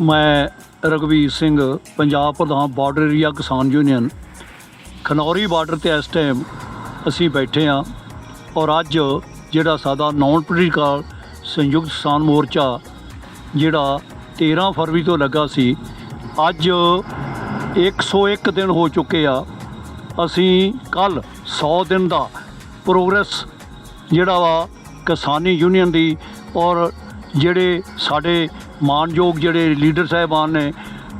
ਮੈਂ ਰਗਵੀਰ ਸਿੰਘ, ਪੰਜਾਬ ਪ੍ਰਧਾਨ border area ਕਿਸਾਨ ਯੂਨੀਅਨ ਖਨੌਰੀ ਬਾਰਡਰ ਤੇ ਇਸ ਟਾਈਮ ਅਸੀਂ ਬੈਠੇ ਹਾਂ ਔਰ ਅੱਜ ਜਿਹੜਾ ਸਾਡਾ ਨਾਨ ਪੋਲੀਟੀਕਲ ਸੰਯੁਕਤ ਕਿਸਾਨ ਮੋਰਚਾ ਜਿਹੜਾ 13 ਫਰਵਰੀ ਤੋਂ ਲੱਗਾ ਸੀ, ਅੱਜ 101 ਦਿਨ ਹੋ ਚੁੱਕੇ ਆ, ਅਸੀਂ ਕੱਲ 100 ਦਿਨ ਦਾ ਪ੍ਰੋਗਰੈਸ ਜਿਹੜਾ ਵਾ ਕਿਸਾਨੀ ਯੂਨੀਅਨ ਦੀ ਔਰ ਜਿਹੜੇ ਸਾਡੇ ਮਾਨਯੋਗ ਜਿਹੜੇ ਲੀਡਰ ਸਾਹਿਬਾਨ ਨੇ,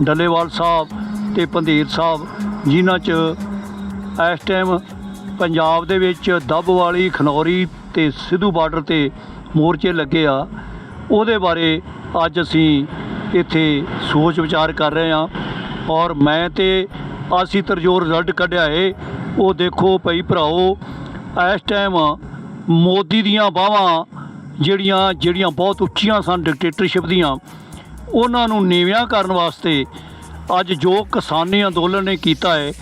ਡੱਲੇਵਾਲ ਸਾਹਿਬ ਤੇ ਪੰਧੀਰ ਸਾਹਿਬ, ਜਿਨ੍ਹਾਂ 'ਚ ਇਸ ਟਾਈਮ ਪੰਜਾਬ ਦੇ ਵਿੱਚ ਦੱਬ ਵਾਲੀ ਖਨੌਰੀ ਤੇ ਸਿੱਧੂ ਬਾਰਡਰ ਤੇ ਮੋਰਚੇ ਲੱਗੇ ਆ, ਉਹਦੇ ਬਾਰੇ ਅੱਜ ਅਸੀਂ ਇੱਥੇ ਸੋਚ ਵਿਚਾਰ ਕਰ ਰਹੇ ਹਾਂ ਔਰ ਮੈਂ ਤੇ ਅਸੀਂ ਤਰਜੋਰ ਰਿਜ਼ਲਟ ਕੱਢਿਆ ਏ, ਉਹ ਦੇਖੋ ਭਈ ਭਰਾਓ, ਇਸ ਟਾਈਮ ਮੋਦੀ ਦੀਆਂ ਬਾਹਾਂ ਜਿਹੜੀਆਂ ਜਿਹੜੀਆਂ ਬਹੁਤ ਉੱਚੀਆਂ ਸਨ ਡਿਕਟੇਟਰਸ਼ਿਪ ਦੀਆਂ, ਉਹਨਾਂ ਨੂੰ ਨੀਵਿਆਂ ਕਰਨ ਵਾਸਤੇ ਅੱਜ ਜੋ ਕਿਸਾਨੀ ਅੰਦੋਲਨ ਨੇ ਕੀਤਾ ਹੈ,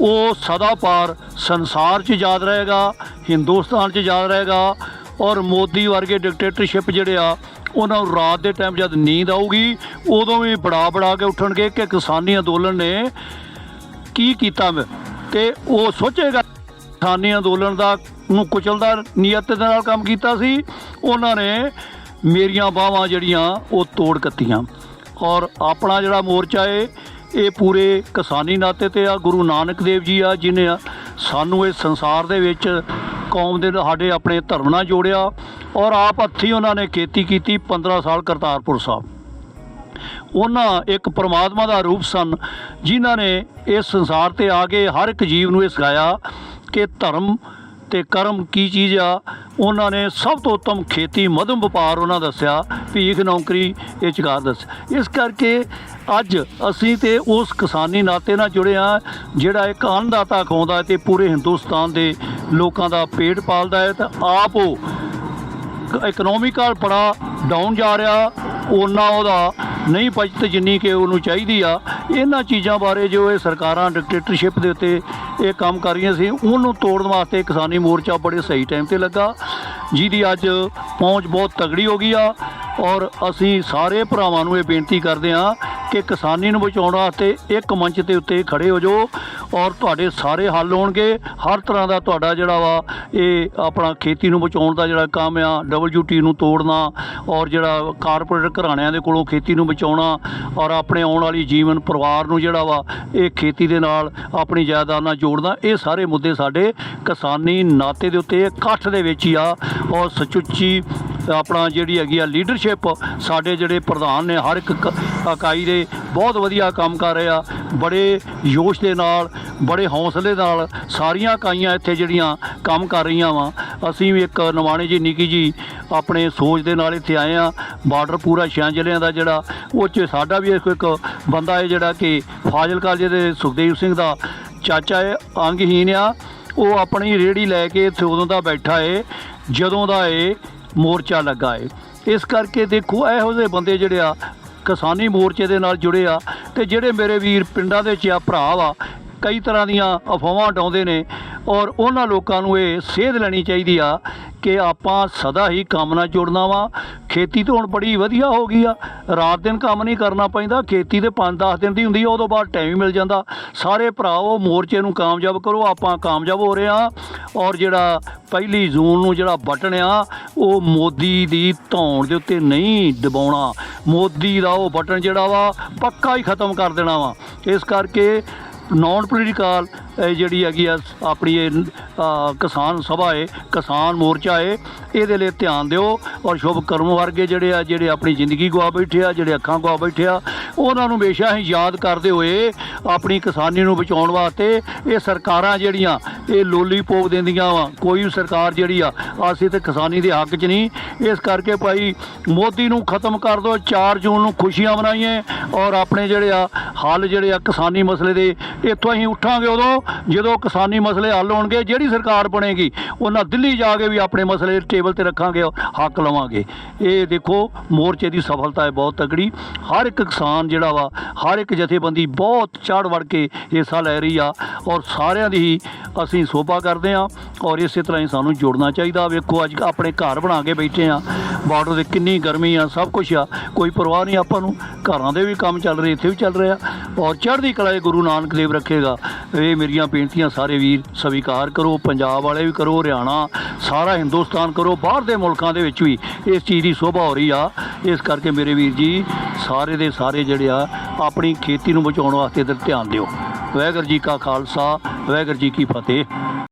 ਉਹ ਸਦਾ ਪਾਰ ਸੰਸਾਰ 'ਚ ਯਾਦ ਰਹੇਗਾ, ਹਿੰਦੁਸਤਾਨ 'ਚ ਯਾਦ ਰਹੇਗਾ ਔਰ ਮੋਦੀ ਵਰਗੇ ਡਿਕਟੇਟਰਸ਼ਿਪ ਜਿਹੜੇ ਆ, ਉਹਨਾਂ ਨੂੰ ਰਾਤ ਦੇ ਟਾਈਮ ਜਦ ਨੀਂਦ ਆਊਗੀ, ਉਦੋਂ ਵੀ ਬੜਾ ਬੜਾ ਕੇ ਉੱਠਣਗੇ ਕਿ ਕਿਸਾਨੀ ਅੰਦੋਲਨ ਨੇ ਕੀ ਕੀਤਾ ਮੈਂ ਤੇ ਉਹ ਸੋਚੇਗਾ ਕਿਸਾਨੀ ਅੰਦੋਲਨ ਦਾ ਨੂੰ ਕੁਚਲਦਾਰ ਨੀਅਤ ਦੇ ਨਾਲ ਕੰਮ ਕੀਤਾ ਸੀ। ਉਹਨਾਂ ਨੇ ਮੇਰੀਆਂ ਬਾਹਾਂ ਜਿਹੜੀਆਂ ਉਹ ਤੋੜ ਕੱਤੀਆਂ। ਔਰ ਆਪਣਾ ਜਿਹੜਾ ਮੋਰਚਾ ਏ, ਇਹ ਪੂਰੇ ਕਿਸਾਨੀ ਨਾਤੇ ਤੇ ਆ। ਗੁਰੂ ਨਾਨਕ ਦੇਵ ਜੀ ਆ, ਜਿਨੇ ਸਾਨੂੰ ਇਸ ਸੰਸਾਰ ਦੇ ਵਿੱਚ ਕੌਮ ਦੇ ਸਾਡੇ ਆਪਣੇ ਧਰਮ ਨਾਲ ਜੋੜਿਆ। ਔਰ ਆਪ ਹੱਥੀਂ ਉਹਨਾਂ ਨੇ ਖੇਤੀ ਕੀਤੀ 15 ਸਾਲ ਕਰਤਾਰਪੁਰ ਸਾਹਿਬ। ਉਹਨਾਂ ਇੱਕ ਪ੍ਰਮਾਤਮਾ ਦਾ ਰੂਪ ਸਨ, ਜਿਨ੍ਹਾਂ ਨੇ ਇਸ ਸੰਸਾਰ ਤੇ ਆ ਕੇ ਹਰ ਇੱਕ ਜੀਵ ਨੂੰ ਇਹ ਸਿਖਾਇਆ ਕਿ ਧਰਮ ਤੇ ਕਰਮ ਕੀ ਚੀਜ਼ ਆ? ਉਹਨਾਂ ਨੇ ਸਭ ਤੋਂ ਉੱਤਮ ਖੇਤੀ, ਮਧਮ ਵਪਾਰ ਉਹਨਾਂ ਦੱਸਿਆ, ਭੀਖ ਨੌਕਰੀ, ਇਹ ਚਕਾਰ ਦੱਸ। ਇਸ ਕਰਕੇ ਅੱਜ ਅਸੀਂ ਤੇ ਉਸ ਕਿਸਾਨੀ ਨਾਤੇ ਨਾਲ ਜੁੜੇ ਆ ਜਿਹੜਾ ਇੱਕ ਅੰਨਦਾਤਾ ਖਵਾਉਂਦਾ ਹੈ ਤੇ ਪੂਰੇ ਹਿੰਦੁਸਤਾਨ ਦੇ ਲੋਕਾਂ ਦਾ ਪੇਟ ਪਾਲਦਾ ਹੈ। ਤਾਂ ਆਪ ਉਹ ਇਕਨੋਮਿਕਲ ਬੜਾ ਡਾਊਨ ਜਾ ਰਿਹਾ, ਉਹਨਾਂ ਉਹਦਾ ਨਹੀਂ ਬਚਤ ਜਿੰਨੀ ਕਿ ਉਹਨੂੰ ਚਾਹੀਦੀ ਆ, ਇਹਨਾਂ ਚੀਜ਼ਾਂ ਬਾਰੇ ਜੋ ਇਹ ਸਰਕਾਰਾਂ ਡਿਕਟੇਟਰਸ਼ਿਪ ਦੇ ਉੱਤੇ ਇਹ ਕੰਮ ਕਰ ਰਹੀਆਂ ਸੀ, ਉਹਨੂੰ ਤੋੜਨ ਵਾਸਤੇ ਕਿਸਾਨੀ ਮੋਰਚਾ ਬੜੇ ਸਹੀ ਟਾਈਮ ਤੇ ਲੱਗਾ। ਜਿਹਦੀ ਅੱਜ ਪਹੁੰਚ ਬਹੁਤ ਤਗੜੀ ਹੋ ਗਈ ਆ, ਔਰ ਅਸੀਂ ਸਾਰੇ ਭਰਾਵਾਂ ਨੂੰ ਇਹ ਬੇਨਤੀ ਕਰਦੇ ਹਾਂ ਕਿ ਕਿਸਾਨੀ ਨੂੰ ਬਚਾਉਣ ਵਾਸਤੇ ਇੱਕ ਮੰਚ ਦੇ ਉੱਤੇ ਖੜੇ ਹੋ ਜਾਓ ਔਰ ਤੁਹਾਡੇ ਸਾਰੇ ਹੱਲ ਹੋਣਗੇ। ਹਰ ਤਰ੍ਹਾਂ ਦਾ ਤੁਹਾਡਾ ਜਿਹੜਾ ਵਾ ਇਹ ਆਪਣਾ ਖੇਤੀ ਨੂੰ ਬਚਾਉਣ ਦਾ ਜਿਹੜਾ ਕੰਮ ਆ ਡਬਲਯੂਟੀ ਨੂੰ ਤੋੜਨਾ ਔਰ ਜਿਹੜਾ ਕਾਰਪੋਰੇਟ ਘਰਾਣਿਆਂ ਦੇ ਕੋਲੋਂ ਖੇਤੀ ਨੂੰ ਬਚਾਉਣਾ ਔਰ ਆਪਣੇ ਆਉਣ ਵਾਲੀ ਜੀਵਨ ਪਰਿਵਾਰ ਨੂੰ ਜਿਹੜਾ ਵਾ ਇਹ ਖੇਤੀ ਦੇ ਨਾਲ ਆਪਣੀ ਜਾਇਦਾਦ ਨਾਲ ਜੋੜਨਾ, ਇਹ ਸਾਰੇ ਮੁੱਦੇ ਸਾਡੇ ਕਿਸਾਨੀ ਨਾਤੇ ਦੇ ਉੱਤੇ, ਇਕੱਠ ਦੇ ਵਿੱਚ ਹੀ ਆ। ਔਰ ਸਚੁੱਚੀ ਆਪਣਾ ਜਿਹੜੀ ਹੈਗੀ ਆ ਲੀਡਰਸ਼ਿਪ ਸਾਡੇ ਜਿਹੜੇ ਪ੍ਰਧਾਨ ਨੇ, ਹਰ ਇੱਕ ਕ- ਇਕਾਈ ਦੇ ਬਹੁਤ ਵਧੀਆ ਕੰਮ ਕਰ ਰਹੇ ਆ। ਬੜੇ ਜੋਸ਼ ਦੇ ਨਾਲ, ਬੜੇ ਹੌਸਲੇ ਨਾਲ ਸਾਰੀਆਂ ਇਕਾਈਆਂ ਇੱਥੇ ਜਿਹੜੀਆਂ ਕੰਮ ਕਰ ਰਹੀਆਂ ਵਾ। ਅਸੀਂ ਵੀ ਇੱਕ ਨਵਾਣੇ ਜੀ ਨਿੱਕੀ ਜੀ ਆਪਣੇ ਸੋਚ ਦੇ ਨਾਲ ਇੱਥੇ ਆਏ ਆ। ਬਾਰਡਰ ਪੂਰਾ ਛਿਆਂ ਜ਼ਿਲ੍ਹਿਆਂ ਦਾ ਜਿਹੜਾ, ਉਹ 'ਚ ਸਾਡਾ ਵੀ ਇੱਕ ਬੰਦਾ ਹੈ ਜਿਹੜਾ ਕਿ ਫਾਜ਼ਿਲਕਾ ਦੇ ਸੁਖਦੇਵ ਸਿੰਘ ਦਾ ਚਾਚਾ ਹੈ ਅੰਗਹੀਨ ਆ। ਉਹ ਆਪਣੀ ਰੇੜੀ ਲੈ ਕੇ ਇੱਥੇ ਉਦੋਂ ਦਾ ਬੈਠਾ ਏ। ਜਦੋਂ ਦਾ ਏ ਮੋਰਚਾ ਲੱਗਾ ਏ। ਇਸ ਕਰਕੇ ਦੇਖੋ, ਇਹੋ ਜਿਹੇ ਬੰਦੇ ਜਿਹੜੇ ਆ, ਕਿਸਾਨੀ ਮੋਰਚੇ ਦੇ ਨਾਲ ਜੁੜੇ ਆ ਤੇ ਜਿਹੜੇ ਮੇਰੇ ਵੀਰ ਪਿੰਡਾਂ ਦੇ ਚ ਆ ਭਰਾ ਵਾ, ਕਈ ਤਰ੍ਹਾਂ ਦੀਆਂ ਅਫਵਾਹਾਂ ਉਡਾਉਂਦੇ ਨੇ ਔਰ ਉਹਨਾਂ ਲੋਕਾਂ ਨੂੰ ਇਹ ਸੇਧ ਲੈਣੀ ਚਾਹੀਦੀ ਆ ਕਿ ਆਪਾਂ ਸਦਾ ਹੀ ਕੰਮ ਨਾਲ ਜੁੜਨਾ ਵਾ। ਖੇਤੀ ਤਾਂ ਹੁਣ ਬੜੀ ਵਧੀਆ ਹੋ ਗਈ ਆ। ਰਾਤ ਦਿਨ ਕੰਮ ਨਹੀਂ ਕਰਨਾ ਪੈਂਦਾ। ਖੇਤੀ ਤੇ 5-10 ਦਿਨ ਦੀ ਹੁੰਦੀ ਆ, ਉਦੋਂ ਬਾਅਦ ਟਾਈਮ ਹੀ ਮਿਲ ਜਾਂਦਾ। ਸਾਰੇ ਭਰਾਓ ਮੋਰਚੇ ਨੂੰ ਕਾਮਯਾਬ ਕਰੋ, ਆਪਾਂ ਕਾਮਯਾਬ ਹੋ ਰਹੇ ਆ। ਔਰ ਜਿਹੜਾ ਪਹਿਲੀ ਜੂਨ ਨੂੰ ਜਿਹੜਾ ਬਟਨ ਆ, ਉਹ ਮੋਦੀ ਦੀ ਧੌਣ ਦੇ ਉੱਤੇ ਨਹੀਂ ਦਬਾਉਣਾ। ਮੋਦੀ ਦਾ ਉਹ ਬਟਨ ਜਿਹੜਾ ਵਾ, ਪੱਕਾ ਹੀ ਖਤਮ ਕਰ ਦੇਣਾ ਵਾ। ਇਸ ਕਰਕੇ ਨਾਨ ਪੋਲੀਟੀਕਲ ਇਹ ਜਿਹੜੀ ਹੈਗੀ ਆ ਆਪਣੀ ਇਹ ਕਿਸਾਨ ਸਭਾ ਏ, ਕਿਸਾਨ ਮੋਰਚਾ ਏ, ਇਹਦੇ ਲਈ ਧਿਆਨ ਦਿਓ ਔਰ ਸ਼ੁਭ ਕਰਮ ਵਰਗੇ ਜਿਹੜੇ ਆ, ਜਿਹੜੇ ਆਪਣੀ ਜ਼ਿੰਦਗੀ ਗਵਾ ਬੈਠੇ ਆ, ਜਿਹੜੇ ਅੱਖਾਂ ਗਵਾ ਬੈਠੇ ਆ, ਉਹਨਾਂ ਨੂੰ ਹਮੇਸ਼ਾ ਹੀ ਯਾਦ ਕਰਦੇ ਹੋਏ ਆਪਣੀ ਕਿਸਾਨੀ ਨੂੰ ਬਚਾਉਣ ਵਾਸਤੇ ਇਹ ਸਰਕਾਰਾਂ ਜਿਹੜੀਆਂ, ਇਹ ਲੋਲੀਪੋਪ ਦਿੰਦੀਆਂ ਵਾ, ਕੋਈ ਵੀ ਸਰਕਾਰ ਜਿਹੜੀ ਆ, ਅਸੀਂ ਤੇ ਕਿਸਾਨੀ ਦੇ ਹੱਕ 'ਚ ਨਹੀਂ। ਇਸ ਕਰਕੇ ਭਾਈ ਮੋਦੀ ਨੂੰ ਖਤਮ ਕਰ ਦਿਓ 4 ਜੂਨ ਨੂੰ ਖੁਸ਼ੀਆਂ ਮਨਾਈਏ ਔਰ ਆਪਣੇ ਜਿਹੜੇ ਆ ਹੱਲ ਜਿਹੜੇ ਆ ਕਿਸਾਨੀ ਮਸਲੇ ਦੇ, ਇੱਥੋਂ ਅਸੀਂ ਉੱਠਾਂਗੇ ਉਦੋਂ, ਜਦੋਂ ਕਿਸਾਨੀ ਮਸਲੇ ਹੱਲ ਹੋਣਗੇ, ਜਿਹੜੀ ਸਰਕਾਰ ਬਣੇਗੀ, ਉਹਨਾਂ ਦਿੱਲੀ ਜਾ ਕੇ ਵੀ ਆਪਣੇ ਮਸਲੇ ਟੇਬਲ ਤੇ ਰੱਖਾਂਗੇ, ਹੱਕ ਲਵਾਂਗੇ। ਇਹ ਦੇਖੋ, ਮੋਰਚੇ ਦੀ ਸਫਲਤਾ ਹੈ ਬਹੁਤ ਤਕੜੀ। ਹਰ ਇੱਕ ਕਿਸਾਨ ਜਿਹੜਾ ਵਾ, ਹਰ ਇੱਕ ਜਥੇਬੰਦੀ ਬਹੁਤ ਚੜ੍ਹ ਵੜ ਕੇ ਹਿੱਸਾ ਲੈ ਰਹੀ ਆ, ਔਰ ਸਾਰਿਆਂ ਦੀ ਹੀ ਅਸੀਂ ਸੋਭਾ ਕਰਦੇ ਆ, ਔਰ ਇਸੇ ਤਰ੍ਹਾਂ ਹੀ ਸਾਨੂੰ ਜੁੜਨਾ ਚਾਹੀਦਾ। ਵੇਖੋ, ਅੱਜ ਆਪਣੇ ਘਰ ਬਣਾ ਕੇ ਬੈਠੇ ਆ। ਬਾਰਡਰ ਤੇ ਕਿੰਨੀ ਗਰਮੀ ਆ, ਸਭ ਕੁਝ ਆ। ਕੋਈ ਪਰਵਾਹ ਨਹੀਂ ਆਪਾਂ ਨੂੰ। ਘਰਾਂ ਦੇ ਵੀ ਕੰਮ ਚੱਲ ਰਹੇ, ਇੱਥੇ ਵੀ ਚੱਲ ਰਿਹਾ ਔਰ ਚੜ੍ਹਦੀ ਕਲਾ ਇਹ ਗੁਰੂ ਨਾਨਕ ਦੇਵ ਰੱਖੇਗਾ। ਇਹ ਮੇਰੀਆਂ ਬੇਨਤੀਆਂ ਸਾਰੇ ਵੀਰ, ਸਵੀਕਾਰ ਕਰੋ, ਪੰਜਾਬ ਵਾਲੇ ਵੀ ਕਰੋ, ਹਰਿਆਣਾ, ਸਾਰਾ ਹਿੰਦੁਸਤਾਨ ਕਰੋ, ਬਾਹਰ ਦੇ ਮੁਲਕਾਂ ਦੇ ਵਿੱਚ ਵੀ ਇਸ ਚੀਜ਼ ਦੀ ਸ਼ੋਭਾ ਹੋ ਰਹੀ ਆ। ਇਸ ਕਰਕੇ ਮੇਰੇ ਵੀਰ ਜੀ, ਸਾਰੇ ਦੇ ਸਾਰੇ ਜਿਹੜੇ ਆ, ਆਪਣੀ ਖੇਤੀ ਨੂੰ ਬਚਾਉਣ ਵਾਸਤੇ ਇੱਧਰ ਧਿਆਨ ਦਿਓ। ਵਾਹਿਗੁਰੂ ਜੀ ਕਾ ਖਾਲਸਾ, ਵਾਹਿਗੁਰੂ ਜੀ ਕੀ ਫਤਿਹ।